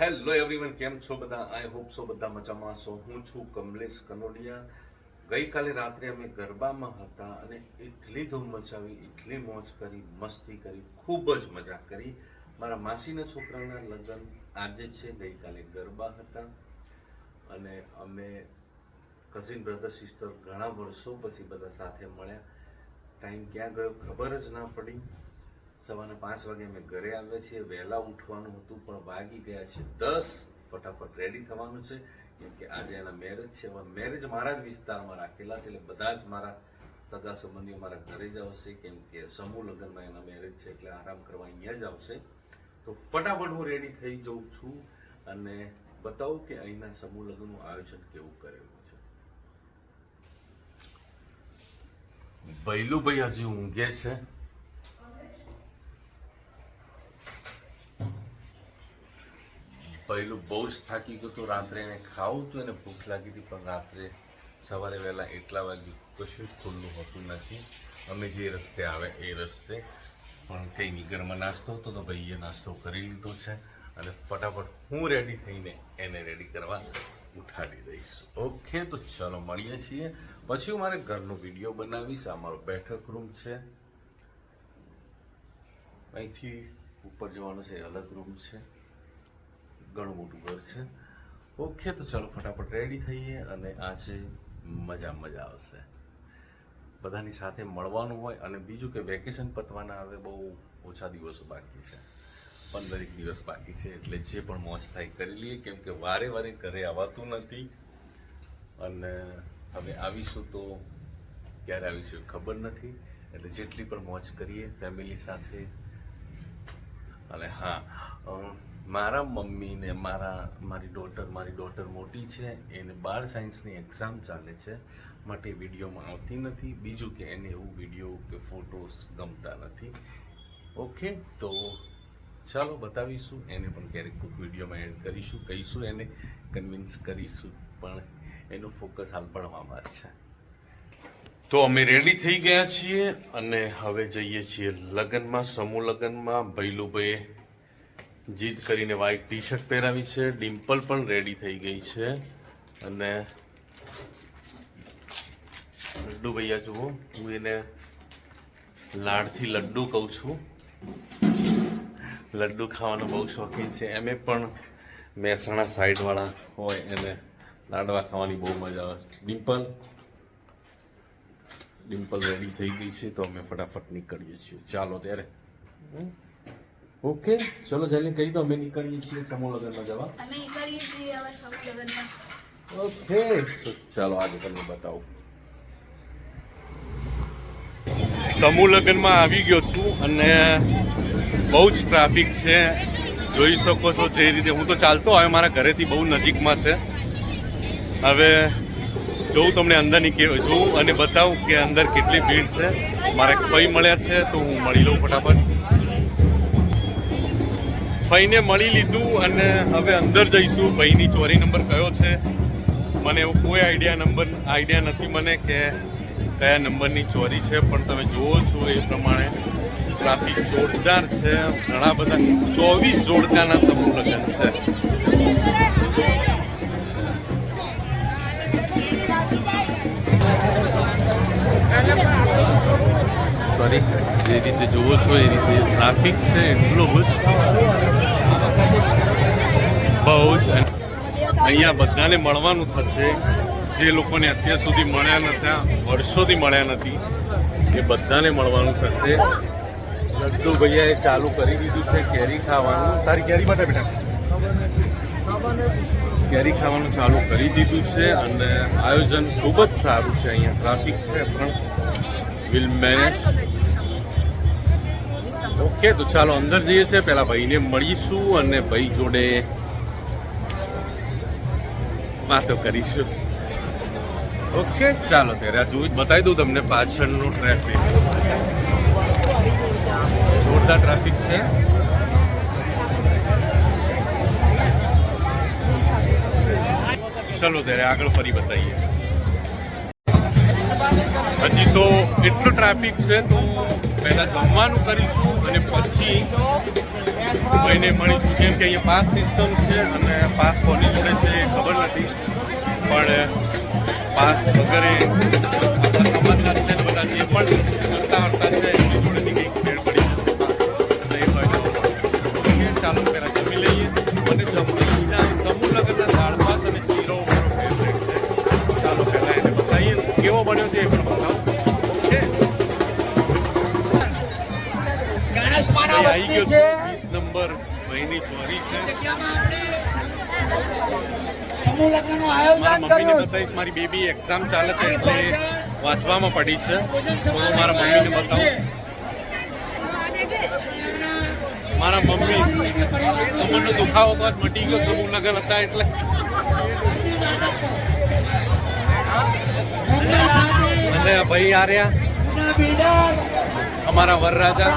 Hello everyone કેમ છો બધા? આઈ હોપ સો બધા મજામાં છો હું છું કમલેશ કનોડિયા. ગઈકાલે રાત્રે અમે ગરબામાં હતા અને એટલી ધૂમ મચાવી, એટલી મોજ કરી, મસ્તી કરી, ખૂબ જ મજા કરી. મારા માસીના છોકરાના લગ્ન આજે છે, ગઈકાલે ગરબા હતા. અને અમે કઝિન બ્રધર સિસ્ટર ઘણા વર્ષો પછી બધા સાથે મળ્યા. ટાઈમ ક્યાં ગયો ખબર જ ના પડી. સવારના પાંચ વાગે અમે ઘરે આવ્યા છીએ વહેલા ઉઠવાનું હતું, પણ વાગી ગયા છે દસ. ફટાફટ રેડી થવાનું છે. કેમ કે આજે એના મેરેજ છે. એમાં મેરેજ મારા જ વિસ્તારમાં રાખેલા છે. એટલે બધા જ મારા સગા સંબંધીઓ મારા ઘરે જ આવશે. કેમ કે સમૂહ લગ્નમાં એના મેરેજ છે, એટલે આરામ કરવા અહીંયા જ આવશે. તો ફટાફટ હું રેડી થઈ જાઉં છું અને બતાવું કે અહીંના સમૂહ લગ્નનું આયોજન કેવું કરેલું છે. ભૈલુભાઈ હજી ઊંઘે છે. પહેલું બહુ જ થાકી ગયું હતું રાત્રે એને ખાવું હતું એને ભૂખ લાગી હતી, પણ રાત્રે સવારે વહેલા એટલા વાગ્યું કશું જ ખુલ્લું હોતું નથી. અમે જે રસ્તે આવે એ રસ્તે. પણ કંઈ નહીં, ઘરમાં નાસ્તો હતો તો ભાઈએ નાસ્તો કરી લીધો છે અને ફટાફટ હું રેડી થઈને એને રેડી કરવા ઉઠાડી દઈશ. ઓકે, તો ચલો મળીએ છીએ. પછી હું મારે ઘરનો વીડિયો બનાવીશ. આ મારો બેઠક રૂમ છે. અહીંથી ઉપર જવાનું છે, અલગ રૂમ છે. ઘણું મોટું ઘર છે. ઓકે, તો ચાલો ફટાફટ રેડી થઈએ અને આજે મજા મજા આવશે. બધાની સાથે મળવાનું હોય અને બીજું કે વેકેશન પતવાના હવે બહુ ઓછા દિવસો બાકી છે. પંદરેક દિવસ બાકી છે, એટલે જે પણ મોજ થાય કરી લઈએ, કેમ કે વારે વારે ઘરે આવવાતું નથી. અને હવે આવીશું તો ક્યારે આવીશું ખબર નથી. એટલે જેટલી પણ મોજ કરીએ ફેમિલી સાથે અને હા મારા મમ્મીને મારા, મારી ડોટર મારી ડોટર મોટી છે, એને બાર સાયન્સની એક્ઝામ ચાલે છે, માટે વિડીયોમાં આવતી નથી. બીજું કે એને એવું વીડિયો કે ફોટોસ ગમતા નથી. ઓકે તો ચાલો બતાવીશું. એને પણ ક્યારેક કોઈક વિડીયોમાં એડ કરીશું. કહીશું એને કન્વિન્સ કરીશું. પણ એનું ફોકસ હાલ ભણવામાં છે. તો અમે રેડી થઈ ગયા છીએ અને હવે જઈએ છીએ લગ્નમાં, સમૂહ લગ્નમાં. ભૈલુભાઈએ જીદ કરીને વ્હાઈટ ટી શર્ટ પહેરાવી છે. ડિમ્પલ પણ રેડી થઈ ગઈ છે. અને લડ્ડુ ભૈયા, જુઓ, હું એને લાડથી લડ્ડુ કહું છું. લડ્ડુ ખાવાનો બહુ શોખીન છે. એમે પણ મહેસાણા સાઈડવાળા હોય એને લાડવા ખાવાની બહુ મજા આવે છે. ડિમ્પલ ડિમ્પલ રેડી થઈ ગઈ છે તો અમે ફટાફટ નીકળીએ છીએ. ચાલો ત્યારે. ઓકે ચલો જલ્દી કહી દો અમે નીકળીએ છીએ સમૂહ લગ્નમાં જવા. અમે કરીએ છીએ હવે સમૂહ લગ્નમાં ઓકે ચાલો આજે તમને બતાવું. સમૂહ લગ્નમાં આવી ગયો છું અને બહુ જ ટ્રાફિક છે. જોઈ શકો છો જે રીતે હું તો ચાલતો હવે મારા ઘરેથી બહુ નજીકમાં છે. હવે જોઉં તમને અંદરની કે જોઉં અને બતાવું કે અંદર કેટલી ભીડ છે, મારે ફઈ મળ્યા છે, તો હું મળી લઉં ફટાફટ. ફઈને મળી લીધું અને હવે અંદર જઈશું. ભાઈની ચોરી નંબર કયો છે? મને એવો કોઈ આઈડિયા નંબર આઈડિયા નથી મને કે કયા નંબરની ચોરી છે, પણ તમે જુઓ છો એ પ્રમાણે ટ્રાફિક જોરદાર છે. ઘણા બધા ચોવીસ જોડકાના સમૂહ લગ્ન છે. સોરી, જે રીતે જુઓ છો એ રીતે ટ્રાફિક છે, એટલો જ. બહુ જ. અહીંયા બધાને મળવાનું થશે. જે લોકોને અત્યાર સુધી મળ્યા નતા, વર્ષોથી મળ્યા નથી, એ બધાને મળવાનું થશે. લડ્ડુ ભૈયાએ ચાલુ કરી દીધું છે કેરી ખાવાનું. તારી કેરી માટે બેટા. કેરી ખાવાનું ચાલુ કરી દીધું છે અને આયોજન ખૂબ જ સારું છે અહીંયા. ટ્રાફિક છે, પણ વિલ મેનેજ ઓકે, તો ચાલો અંદર જઈએ છે પેલા ભાઈને મળીશું અને ભાઈ જોડે વાતો કરીશું. ઓકે, ચાલો ત્યારે આ જોઈ બતાવી દઉં તમને પાછળનું ટ્રાફિક. જોરદાર ટ્રાફિક છે. ચલો ત્યારે આગળ ફરી બતાવીએ. તો એટલો ટ્રાફિક છે તો પહેલા જમવાનું કરીશું અને પછી ભાઈને મળીશું. કેમ કે અહીંયા પાસ સિસ્ટમ છે અને પાસ કોની જોડે છે એ ખબર નથી. પણ પાસ વગેરે આપણા સમાજના છે બધા જે પણ આવી ગયો છે. વીસ નંબર ભાઈની ચોરી છે. મમ્મીને બતાવીશ, મારી બેબી એક્ઝામ ચાલે છે એટલે વાંચવામાં પડી છે. હું મારા મમ્મીને બતાવું. મારા મમ્મી કમરનો દુખાવો તો મટી ગયો સમૂહ લગ્ન હતા એટલે. અને ભાઈ આ રહ્યા. અમારા વરરાજા.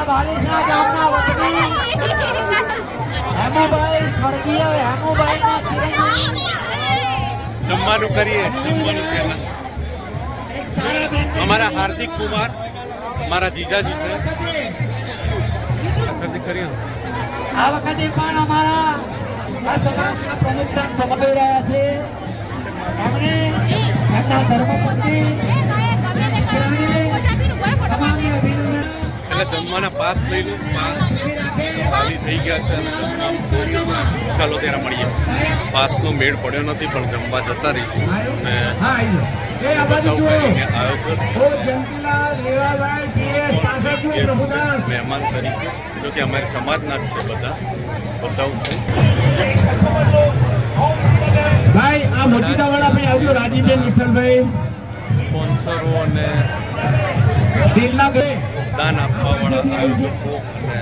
જમવાનું કરીએ જમવાનું પહેલા. અમારા હાર્દિક કુમાર મારા જીજાજી છે. આ વખતે પણ અમારા આ સમાજના પ્રમુખ સાહેબ સમજાવી રહ્યા છે. એમણે એમના ધર્મપત્ની તમામને અભિનંદન જમવાના પાસ લઈ લો પાસ ખાલી થઈ ગયા છે અને ચાલો ત્યારે મળીએ. પાસનો મેળ પડ્યો નથી પણ જમવા જતા રહીશું. અને. છે, મહેમાન તરીકે. જો કે અમારી સમાજના જ છે બધા. બતાવું છું. ભાઈ આ મોટીટા વાળા ભાઈ આવજો રાજીબેન વિઠ્ઠલભાઈ. સ્પોન્સરો અને સ્ટીલના દાન આપવાવાળા આયોજકો અને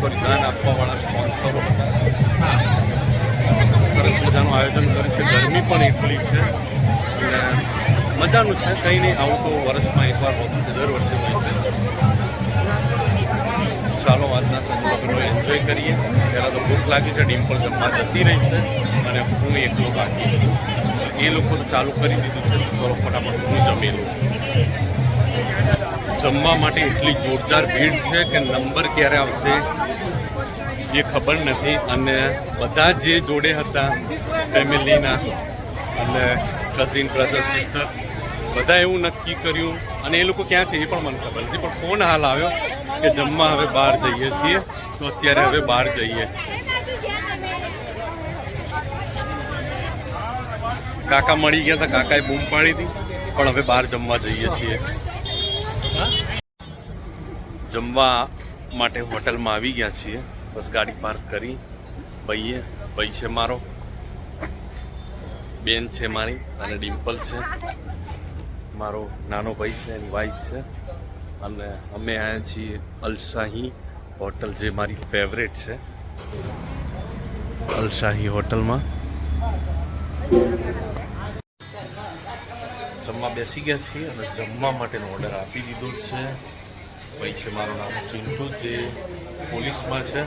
સોરી દાન આપવાવાળા સ્પોન્સરો સરસ મજાનું આયોજન કર્યું છે. ગરમી પણ એટલી છે અને મજાનું છે. કંઈ નહીં, આવું તો વર્ષમાં એકવાર હોતું છે દર વર્ષે હોય છે. ચાલો, આજના સંજોગનો એન્જોય કરીએ. પહેલાં તો ભૂખ લાગી છે, ડિમ્પલ જમવા જતી રહી છે અને હું એકલો બાકી છું. એ લોકો ચાલુ કરી દીધું છે. ચાલો, ફટાફટ હું જમી લઉં. જમવા માટે એટલી જોરદાર ભીડ છે કે નંબર ક્યારે આવશે એ ખબર નથી. અને બધા જે જોડે હતા, ફેમિલીના અને કઝિન બ્રધર સિસ્ટર બધા એવું નક્કી કર્યું. અને એ લોકો ક્યાં છે એ પણ મને ખબર નથી. પણ ફોન હાલ આવ્યો કે જમવા હવે બહાર જઈએ છીએ. તો અત્યારે હવે બહાર જઈએ. કાકા મળી ગયા હતા. કાકાએ બૂમ પાડી હતી. પણ હવે બહાર જમવા જઈએ છીએ. જમવા માટે હોટલમાં આવી ગયા છીએ. બસ ગાડી પાર્ક કરી. ભાઈએ, ભાઈ છે મારો. બેન છે મારી અને ડિમ્પલ છે. મારો નાનો ભાઈ છે, એની વાઈફ છે. અને અમે આવ્યા છીએ અલશાહી હોટલ, જે મારી ફેવરેટ છે. અલશાહી હોટલમાં. જમવા બેસી ગયા છીએ અને જમવા માટેનો ઓર્ડર આપી દીધો છે. ભાઈ છે મારું નામ ચિંટુ જે પોલીસમાં છે.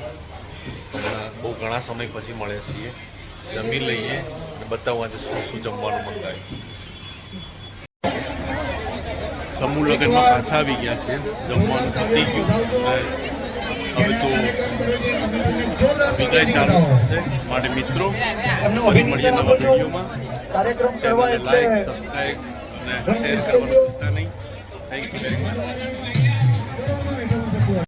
બહુ ઘણા સમય પછી મળ્યા છીએ. જમી લઈએ અને બતાવું આજે શું શું જમવાનું મંગાવ્યું. સમૂહ લગ્નમાં પાછા આવી ગયા છે. જમવાનું પતી ગયું. હવે તો વિદાય ચાલુ થશે. માટે મિત્રો ફરી મળીએ નવા વિડીયોમાં. કાર્યક્રમ કરવા એટલે subscribe Thank you very much.